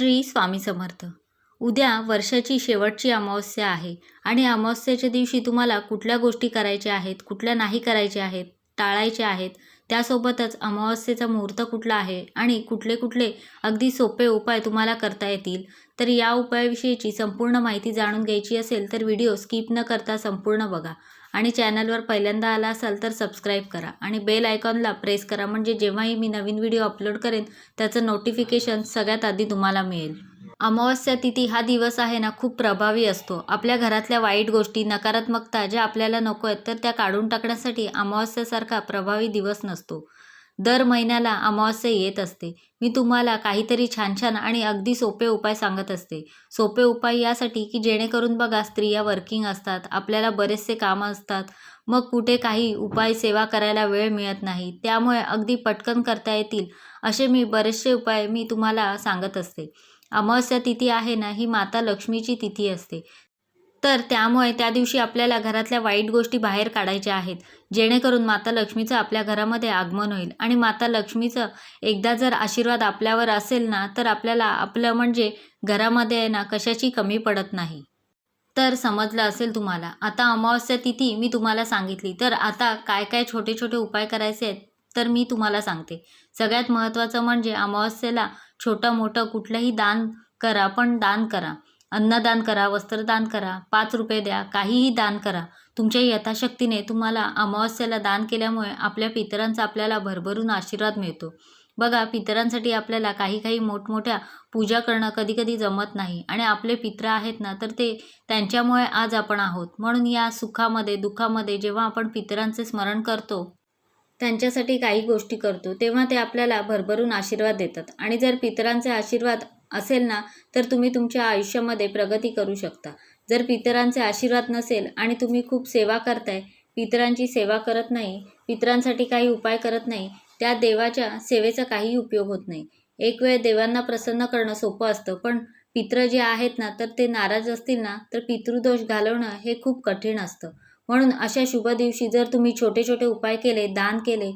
श्री स्वामी समर्थ. उद्या वर्षाची शेवटची अमावस्या आहे आणि अमावस्याच्या दिवशी तुम्हाला कुठल्या गोष्टी करायच्या आहेत कुठल्या नाही करायच्या आहेत टाळायच्या आहेत त्यासोबतच अमावस्येचा मुहूर्त कुठला आहे आणि कुठले कुठले अगदी सोपे उपाय तुम्हाला करता येतील तर या उपायाविषयीची संपूर्ण माहिती जाणून घ्यायची असेल तर व्हिडिओ स्किप न करता संपूर्ण बघा. आणि चॅनलवर पहिल्यांदा आला असाल तर सबस्क्राईब करा आणि बेल आयकॉनला प्रेस करा म्हणजे जेव्हाही मी नवीन व्हिडिओ अपलोड करेन त्याचं नोटिफिकेशन सगळ्यात आधी तुम्हाला मिळेल. अमावस्या तिथी हा दिवस आहे ना खूप प्रभावी असतो. आपल्या घरातल्या वाईट गोष्टी नकारात्मकता ज्या आपल्याला नको आहेत तर त्या काढून टाकण्यासाठी अमावस्यासारखा प्रभावी दिवस नसतो. दर महिन्याला अमावस्या येत असते. मी तुम्हाला काहीतरी छान छान आणि अगदी सोपे उपाय सांगत असते. सोपे उपाय यासाठी की जेणेकरून बघा स्त्रिया वर्किंग असतात आपल्याला बरेचसे कामं असतात. मग कुठे काही उपाय सेवा करायला वेळ मिळत नाही. त्यामुळे अगदी पटकन करता येतील असे मी बरेचसे उपाय मी तुम्हाला सांगत असते. अमावस्या तिथी आहे ना ही माता लक्ष्मीची तिथी असते. तर त्यामुळे त्या दिवशी आपल्याला घरातल्या वाईट गोष्टी बाहेर काढायच्या आहेत. जेणेकरून माता लक्ष्मीचं आपल्या घरामध्ये आगमन होईल. आणि माता लक्ष्मीचं एकदा जर आशीर्वाद आपल्यावर असेल ना तर आपल्याला आपलं म्हणजे घरामध्ये आहे ना कशाची कमी पडत नाही. तर समजलं असेल तुम्हाला. आता अमावस्या तिथी मी तुम्हाला सांगितली. तर आता काय काय छोटे छोटे उपाय करायचे आहेत तर मी तुम्हाला सांगते. सगळ्यात महत्त्वाचं म्हणजे अमावस्येला छोटं मोठं कुठलंही दान करा पण दान करा. अन्नदान करा वस्त्रदान करा पाच रुपये द्या काहीही दान करा. तुमच्या यथाशक्तीने तुम्हाला अमावस्याला दान केल्यामुळे आपल्या पितरांचा आपल्याला भरभरून आशीर्वाद मिळतो. बघा पितरांसाठी आपल्याला काही काही मोठमोठ्या पूजा करणं कधी कधी जमत नाही आणि आपले पित्र आहेत ना तर ते त्यांच्यामुळे आज आपण आहोत. म्हणून या सुखामध्ये दुःखामध्ये जेव्हा आपण पितरांचे स्मरण करतो त्यांच्यासाठी काही गोष्टी करतो तेव्हा ते आपल्याला भरभरून आशीर्वाद देतात. आणि जर पितरांचे आशीर्वाद असेल ना तर तुम्ही तुमच्या आयुष्यामध्ये प्रगती करू शकता. जर पितरांचे आशीर्वाद नसेल आणि तुम्ही खूप सेवा करताय पितरांची सेवा करत नाही पितरांसाठी काही उपाय करत नाही त्या देवाच्या सेवेचा काही उपयोग होत नाही. एक वेळ देवांना प्रसन्न करणं सोपं असतं पण पित्र जे आहेत ना तर ते नाराज असतील ना तर पितृदोष घालवणं हे खूप कठीण असतं. म्हणून अशा शुभ दिवशी जर तुम्ही छोटे छोटे उपाय केले दान केले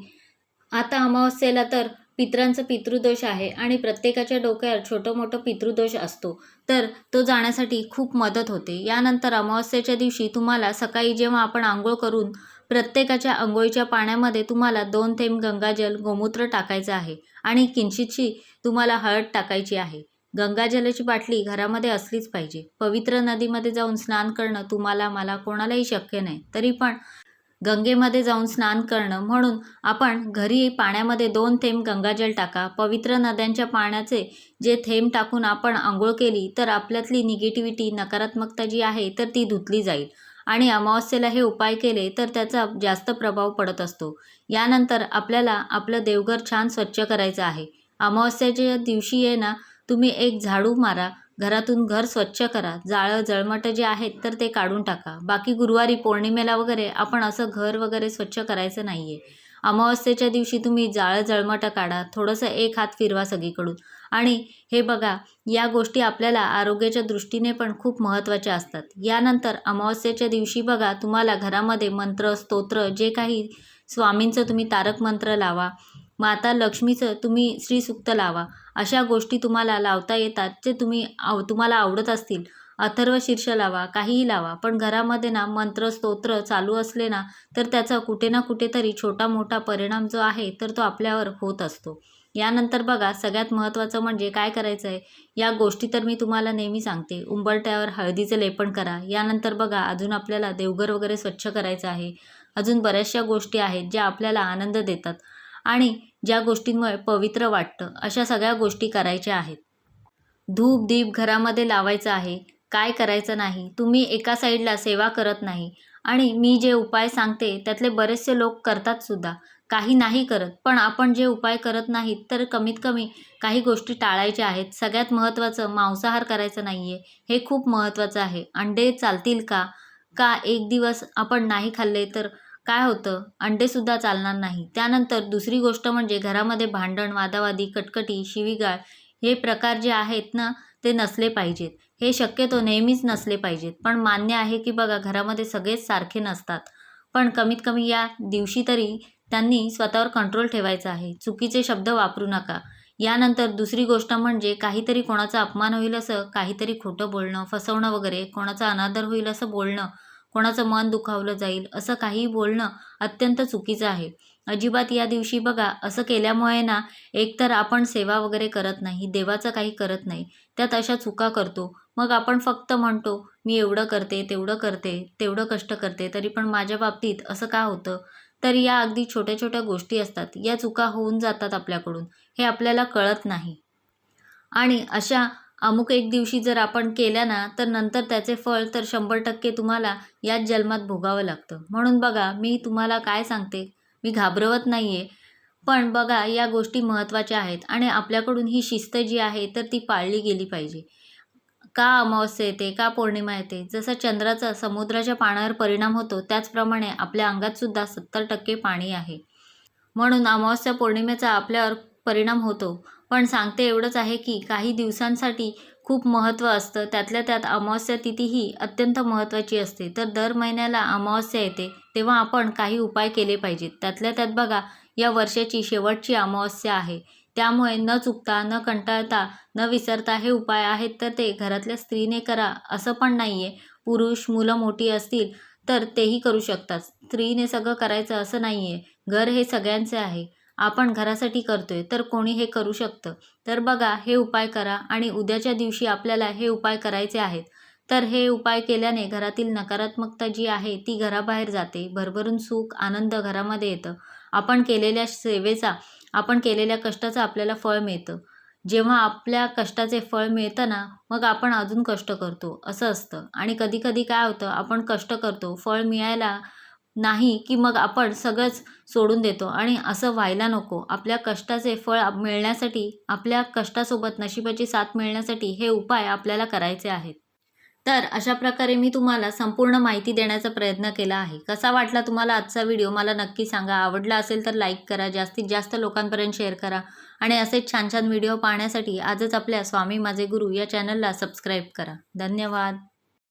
आता अमावस्येला तर पित्रांचं पितृदोष आहे आणि प्रत्येकाच्या डोक्यावर छोटं मोठं पितृदोष असतो. तर तो जाण्यासाठी खूप मदत होते. यानंतर अमावस्येच्या दिवशी तुम्हाला सकाळी जेव्हा आपण आंघोळ करून प्रत्येकाच्या आंघोळीच्या पाण्यामध्ये तुम्हाला दोन थेंब गंगाजल गोमूत्र टाकायचं आहे आणि किंचितशी तुम्हाला हळद टाकायची आहे. गंगाजलाची बाटली घरामध्ये असलीच पाहिजे. पवित्र नदीमध्ये जाऊन स्नान करणं तुम्हाला मला कोणालाही शक्य नाही. तरी पण गंगेमध्ये जाऊन स्नान करणं म्हणून आपण घरी पाण्यामध्ये दोन थेंब गंगाजल टाका. पवित्र नद्यांच्या पाण्याचे जे थेंब टाकून आपण आंघोळ केली तर आपल्यातली निगेटिव्हिटी नकारात्मकता जी आहे तर ती धुतली जाईल. आणि अमावस्येला हे उपाय केले तर त्याचा जास्त प्रभाव पडत असतो. यानंतर आपल्याला आपलं देवघर छान स्वच्छ करायचं आहे. अमावस्याच्या दिवशी आहे ना तुम्ही एक झाडू मारा. घरातून घर स्वच्छ करा. जाळं जळमटं जे आहेत तर ते काढून टाका. बाकी गुरुवारी पौर्णिमेला वगैरे आपण असं घर वगैरे स्वच्छ करायचं नाही आहे अमावस्येच्या दिवशी तुम्ही जाळं जळमटं काढा. थोडंसं एक हात फिरवा सगळीकडून. आणि हे बघा या गोष्टी आपल्याला आरोग्याच्या दृष्टीने पण खूप महत्त्वाच्या असतात. यानंतर अमावस्येच्या दिवशी बघा तुम्हाला घरामध्ये मंत्र स्तोत्र जे काही स्वामींचं तुम्ही तारक मंत्र लावा. माता लक्ष्मीचं तुम्ही श्रीसुक्त लावा. अशा गोष्टी तुम्हाला लावता येतात जे तुम्ही आव तुम्हाला आवडत असतील. अथर्व शीर्ष लावा काहीही लावा पण घरामध्ये ना मंत्र स्तोत्र चालू असले ना तर त्याचा कुठे ना कुठेतरी छोटा मोठा परिणाम जो आहे तर तो आपल्यावर होत असतो. यानंतर बघा सगळ्यात महत्त्वाचं म्हणजे काय करायचं आहे या गोष्टी तर मी तुम्हाला नेहमी सांगते. उंबरट्यावर हळदीचं लेपन करा. यानंतर बघा अजून आपल्याला देवघर वगैरे स्वच्छ करायचं आहे. अजून बऱ्याचशा गोष्टी आहेत ज्या आपल्याला आनंद देतात. आणि ज्या गोष्टींमुळे पवित्र वाटतं अशा सगळ्या गोष्टी करायच्या आहेत. धूप दीप घरामध्ये लावायचं आहे काय करायचं नाही तुम्ही एका साईडला सेवा करत नाही आणि मी जे उपाय सांगते त्यातले बरेचसे लोक करतात सुद्धा. काही नाही करत पण आपण जे उपाय करत नाहीत तर कमीत कमी काही गोष्टी टाळायच्या आहेत. सगळ्यात महत्त्वाचं मांसाहार करायचं नाही आहे हे खूप महत्त्वाचं आहे. अंडे चालतील का? का एक दिवस आपण नाही खाल्ले तर काय होतं? अंडेसुद्धा चालणार नाही. त्यानंतर दुसरी गोष्ट म्हणजे घरामध्ये भांडण वादावादी कटकटी शिवीगाळ हे प्रकार जे आहेत ना ते नसले पाहिजेत. हे शक्यतो नेहमीच नसले पाहिजेत. पण मान्य आहे की बघा घरामध्ये सगळेच सारखे नसतात. पण कमीत कमी या दिवशी तरी त्यांनी स्वतःवर कंट्रोल ठेवायचा आहे. चुकीचे शब्द वापरू नका. यानंतर दुसरी गोष्ट म्हणजे काहीतरी कोणाचा अपमान होईल असं काहीतरी खोटं बोलणं फसवणं वगैरे कोणाचा अनादर होईल असं बोलणं कोणाचं मन दुखावलं जाईल असं काही बोलणं अत्यंत चुकीचं आहे. अजिबात या दिवशी बघा असं केल्यामुळे ना एकतर आपण सेवा वगैरे करत नाही देवाचं काही करत नाही त्यात अशा चुका करतो. मग आपण फक्त म्हणतो मी एवढं करते तेवढं करते तेवढं कष्ट करते तरी पण माझ्या बाबतीत असं का होतं? तर या अगदी छोट्या छोट्या गोष्टी असतात. या चुका होऊन जातात आपल्याकडून. हे आपल्याला कळत नाही. आणि अशा अमुक एक दिवशी जर आपण केल्या ना तर नंतर त्याचे फळ तर शंभर टक्के तुम्हाला याच जन्मात भोगावं लागतं. म्हणून बघा मी तुम्हाला काय सांगते? मी घाबरवत नाही आहे पण बघा या गोष्टी महत्त्वाच्या आहेत आणि आपल्याकडून ही शिस्त जी आहे तर ती पाळली गेली पाहिजे. का अमावस्या येते? का पौर्णिमा येते? जसं चंद्राचा समुद्राच्या पाण्यावर परिणाम होतो त्याचप्रमाणे आपल्या अंगातसुद्धा सत्तर टक्के पाणी आहे. म्हणून अमावस्या पौर्णिमेचा आपल्यावर परिणाम होतो. पण सांगते एवढंच आहे की काही दिवसांसाठी खूप महत्त्व असतं. त्यातल्या त्यात अमावस्या तिथी ही अत्यंत महत्त्वाची असते. तर दर महिन्याला अमावस्या येते तेव्हा आपण काही उपाय केले पाहिजेत. त्यातल्या त्यात बघा या वर्षाची शेवटची अमावस्या आहे. त्यामुळे न चुकता न कंटाळता न विसरता हे उपाय आहेत. तर ते घरातल्या स्त्रीने करा असं पण नाही आहे पुरुष मुलं मोठी असतील तर तेही करू शकतात. स्त्रीने सगळं करायचं असं नाही आहे घर हे सगळ्यांचे आहे. आपण घरासाठी करतोय तर कोणी हे करू शकतं. तर बघा हे उपाय करा आणि उद्याच्या दिवशी आपल्याला हे उपाय करायचे आहेत. तर हे उपाय केल्याने घरातील नकारात्मकता जी आहे ती घराबाहेर जाते. भरभरून सुख आनंद घरामध्ये येतं. आपण केलेल्या सेवेचा आपण केलेल्या कष्टाचं आपल्याला फळ मिळतं. जेव्हा आपल्या कष्टाचे फळ मिळतं ना मग आपण अजून कष्ट करतो. असं असतं. आणि कधी कधी काय होतं आपण कष्ट करतो. फळ मिळायला नाही की मग आपण सगळंच सोडून देतो. आणि असं व्हायला नको. आपल्या कष्टाचे फळ मिळण्यासाठी आपल्या कष्टासोबत नशिबाची साथ मिळण्यासाठी हे उपाय आपल्याला करायचे आहेत. तर अशा प्रकारे मी तुम्हाला संपूर्ण माहिती देण्याचा प्रयत्न केला आहे. कसा वाटला तुम्हाला आजचा व्हिडिओ? मला नक्की सांगा. आवडला असेल तर लाईक करा. जास्तीत जास्त लोकांपर्यंत शेअर करा. आणि असेच छान छान व्हिडिओ पाहण्यासाठी आजच आपल्या स्वामी माझे गुरु या चॅनलला सबस्क्राईब करा. धन्यवाद.